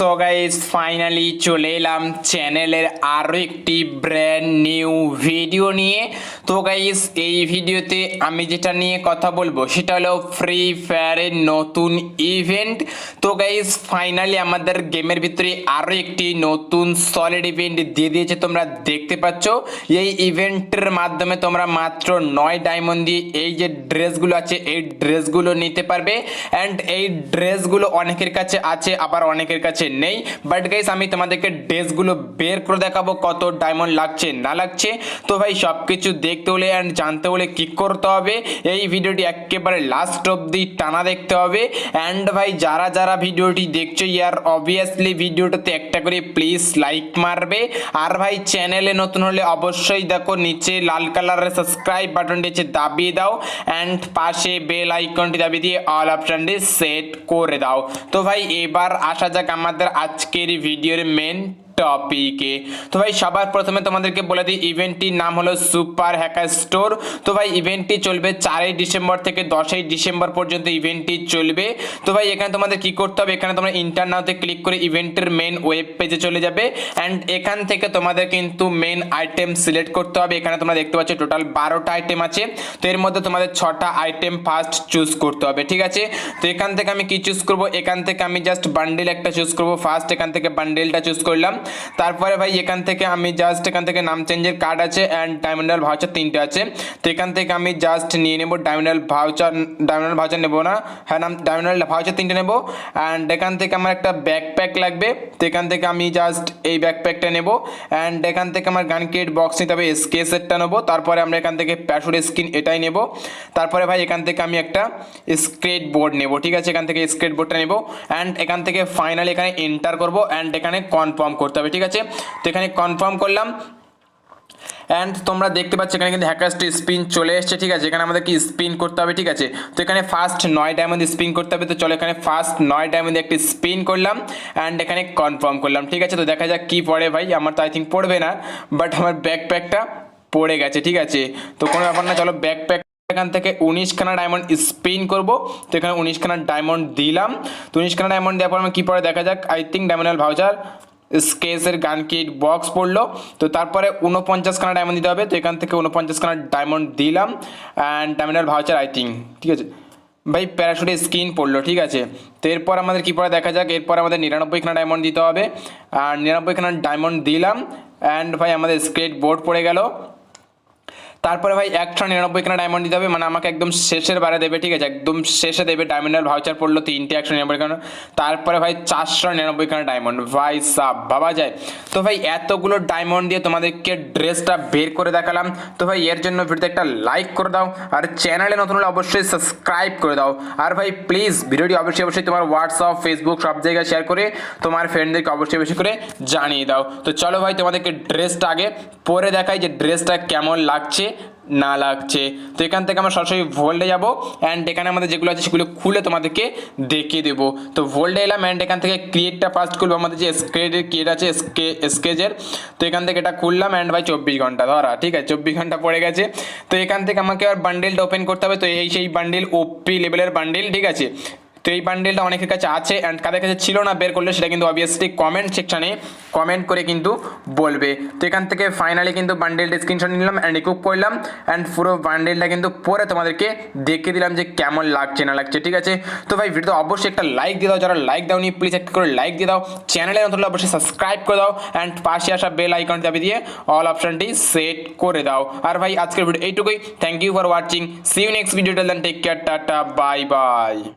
So guys finally চলে এলাম চ্যানেলের আরও একটি ব্র্যান্ড নিউ ভিডিও নিয়ে। তো গাইস এই ভিডিওতে আমি যেটা নিয়ে কথা বলব, সেটা হলো ফ্রি ফায়ারের নতুন ইভেন্ট তো গাইস ফাইনালি আমাদের গেমের ভিতরে আরও একটি নতুন সলিড ইভেন্ট দিয়ে দিয়েছে তোমরা দেখতে পাচ্ছ। এই ইভেন্টের মাধ্যমে তোমরা মাত্র নয় ডায়মন্ড দিয়ে এই যে ড্রেসগুলো আছে, এই ড্রেসগুলো নিতে পারবে। অ্যান্ড এই ড্রেসগুলো অনেকের কাছে আছে, আবার অনেকের কাছে নেই। বাট গাইস আমি তোমাদেরকে ড্রেসগুলো বের করে দেখাবো, কত ডায়মন্ড লাগছে, না লাগছে। তো ভাই সব কিছু দেখতে হলে অ্যান্ড জানতে হলে কি করতে হবে। এই ভিডিওটি একেবারে লাস্ট অবধি টানা দেখতে হবে। অ্যান্ড ভাই, যারা যারা ভিডিওটি দেখছ ইয়ার অবভিয়াসলি ভিডিওটাতে একটা করে প্লিজ লাইক মারবে। আর ভাই চ্যানেলে নতুন হলে অবশ্যই দেখো, নিচে লাল কালারের সাবস্ক্রাইব বাটনটি হচ্ছে দাবিয়ে দাও। অ্যান্ড পাশে বেল আইকনটি দাবিয়ে দিয়ে অল অপশনটি সেট করে দাও। তো ভাই, এবার আসা যাক আমাদের আজকের ভিডিওর মেন টপিকে তো ভাই, সবার প্রথমে তোমাদেরকে বলে দিই ইভেন্টটির নাম হলো সুপার হ্যাকার স্টোর তো ভাই ইভেন্টটি চলবে চারই ডিসেম্বর থেকে দশই ডিসেম্বর পর্যন্ত ইভেন্টটি চলবে। তো ভাই, এখানে তোমাদের কি করতে হবে? এখানে তোমরা ইন্টারনাউতে ক্লিক করে ইভেন্টের মেন ওয়েব পেজে চলে যাবে। অ্যান্ড এখান থেকে তোমাদের কিন্তু মেন আইটেম সিলেক্ট করতে হবে। এখানে তোমরা দেখতে পাচ্ছ টোটাল বারোটা আইটেম আছে। তো এর মধ্যে তোমাদের ছটা আইটেম ফার্স্ট চুজ করতে হবে, ঠিক আছে? তো এখান থেকে আমি কি চুজ করব? এখান থেকে আমি জাস্ট বান্ডেল একটা চুজ করব। ফার্স্ট এখান থেকে বান্ডেলটা চুজ করলাম। তারপরে ভাই এখান থেকে আমি জাস্ট এখান থেকে নাম চেঞ্জের কার্ড আছে অ্যান্ড ডায়মন্ডাল ভাউচার তিনটে আছে তো এখান থেকে আমি জাস্ট নিয়ে নেব ডায়মন্ডাল ভাউচার ডায়মন্ডাল ভাউচার নেব না হ্যাঁ নাম ডায়মন্ডাল ভাউচার তিনটে নেব অ্যান্ড এখান থেকে আমার একটা ব্যাকপ্যাক লাগবে তো এখান থেকে আমি জাস্ট এই ব্যাকপ্যাকটা নেব অ্যান্ড এখান থেকে আমার গান কিট বক্স নিতে হবে এসকে সেটটা নেব তারপরে আমরা এখান থেকে প্যাশুর স্কিন এটাই নেব তারপরে ভাই এখান থেকে আমি একটা স্কেট বোর্ড নেব ঠিক আছে এখান থেকে স্কেট বোর্ডটা নেব অ্যান্ড এখান থেকে ফাইনালি এখানে এন্টার করব অ্যান্ড এখানে কনফার্ম করতে হবে, ঠিক আছে? তো এখানে কনফার্ম করলাম। অ্যান্ড তোমরা দেখতে পাচ্ছ এখানে কিন্তু হ্যাকার্সটি স্পিন চলে এসছে, ঠিক আছে? এখানে আমাদেরকে স্পিন করতে হবে, ঠিক আছে? তো এখানে ফার্স্ট নয় ডায়মন্ড স্পিন করতে হবে, তো চলো এখানে ফার্স্ট নয় ডায়মন্ড একটি স্পিন করলাম। অ্যান্ড এখানে কনফার্ম করলাম, ঠিক আছে? তো দেখা যাক কী পড়ে ভাই, আমার তো আই থিঙ্ক পড়বে না বাট আমার ব্যাকপ্যাকটা পড়ে গেছে, ঠিক আছে? তো কোনো ব্যাপার না, চলো ব্যাকপ্যাক এখান থেকে উনিশখানা ডায়মন্ড স্পিন করব। তো এখানে উনিশখানা ডায়মন্ড দিলাম। তো উনিশখানা ডায়মন্ড দেওয়ার পর আমি কী পরে দেখা যাক আই থিঙ্ক ডায়মন্ডাল ভাউচার স্কেসের গান কিট বক্স পড়ল। তো তারপরে উনপঞ্চাশখানা ডায়মন্ড দিতে হবে। তো এখান থেকে উনপঞ্চাশখানা ডায়মন্ড দিলাম। অ্যান্ড ডায়মন্ডের ভাউচার আই থিঙ্ক ঠিক আছে? ভাই প্যারাশুটের স্কিন পড়ল, ঠিক আছে? তো এরপর আমাদের কী পরে দেখা যাক? এরপর আমাদের নিরানব্বই খানা ডায়মন্ড দিতে হবে। আর নিরানব্বই নিরানব্বইখানা ডায়মন্ড দিলাম। অ্যান্ড ভাই, আমাদের স্কেট বোর্ড পড়ে গেল। তারপরে ভাই একশো নিরানব্বই খানা ডায়মন্ড দিতে হবে মানে আমাকে একদম শেষের বারে দেবে, ঠিক আছে? একদম শেষে দেবে ডায়মন্ডের ভাউচার পড়ল তিনটে একশো নিরানব্বই খানা তারপরে ভাই চারশো নিরানব্বই খানা ডায়মন্ড ভাই সাব, ভাবা যায়? তো ভাই এতগুলো ডায়মন্ড দিয়ে তোমাদেরকে ড্রেসটা বের করে দেখালাম। তো ভাই এর জন্য ভিডিওতে একটা লাইক করে দাও, আর চ্যানেলে নতুন হলে অবশ্যই সাবস্ক্রাইব করে দাও। আর ভাই প্লিজ ভিডিওটি অবশ্যই অবশ্যই তোমার হোয়াটসঅ্যাপ ফেসবুক সব জায়গায় শেয়ার করে তোমার ফ্রেন্ডদেরকে অবশ্যই বেশি করে জানিয়ে দাও। তো চলো ভাই তোমাদেরকে ড্রেসটা আগে পরে দেখাই যে ড্রেসটা কেমন লাগছে। না লাগছে। তো এখান থেকে আমরা সরাসরি ভোল্টে যাব অ্যান্ড এখানে আমাদের যেগুলো আছে সেগুলো খুলে তোমাদেরকে দেখিয়ে দেবো। তো ভোল্টে এলাম অ্যান্ড এখান থেকে ক্রিয়েটটা ফার্স্ট খুলবো। আমাদের যে স্ক্রেডের ক্রিয়েট আছে স্কে স্কেজের তো এখান থেকে এটা খুললাম অ্যান্ড ভাই চব্বিশ ঘণ্টা ধরা ঠিক আছে? চব্বিশ ঘণ্টা পড়ে গেছে। তো এখান থেকে আমাকে আর বান্ডেলটা ওপেন করতে হবে। তো এই সেই বান্ডেল ওপি লেভেলের বান্ডেল ঠিক আছে? তো এই বান্ডেলটা অনেকের কাছে আছে অ্যান্ড কাদের কাছে ছিল না বের করলে সেটা কিন্তু অবভিয়াসলি কমেন্ট সেকশানে কমেন্ট করে কিন্তু বলবে। তো এখান থেকে ফাইনালি কিন্তু বান্ডেলটা স্ক্রিনশট নিলাম অ্যান্ড রিকুপ করলাম অ্যান্ড পুরো বান্ডেলটা কিন্তু পরে তোমাদেরকে দেখিয়ে দিলাম যে কেমন লাগছে, না লাগছে, ঠিক আছে? তো ভাই ভিডিও অবশ্যই একটা লাইক দিয়ে দাও, যারা লাইক দাওনি প্লিজ একটা করে লাইক দিয়ে দাও। চ্যানেলে নতুন অবশ্যই সাবস্ক্রাইব করে দাও অ্যান্ড পাশে আসা বেল আইকন চাপে দিয়ে অল অপশানটি সেট করে দাও। আর ভাই, আজকের ভিডিও এইটুকুই। Thank you for watching see you next video till then take care tata bye bye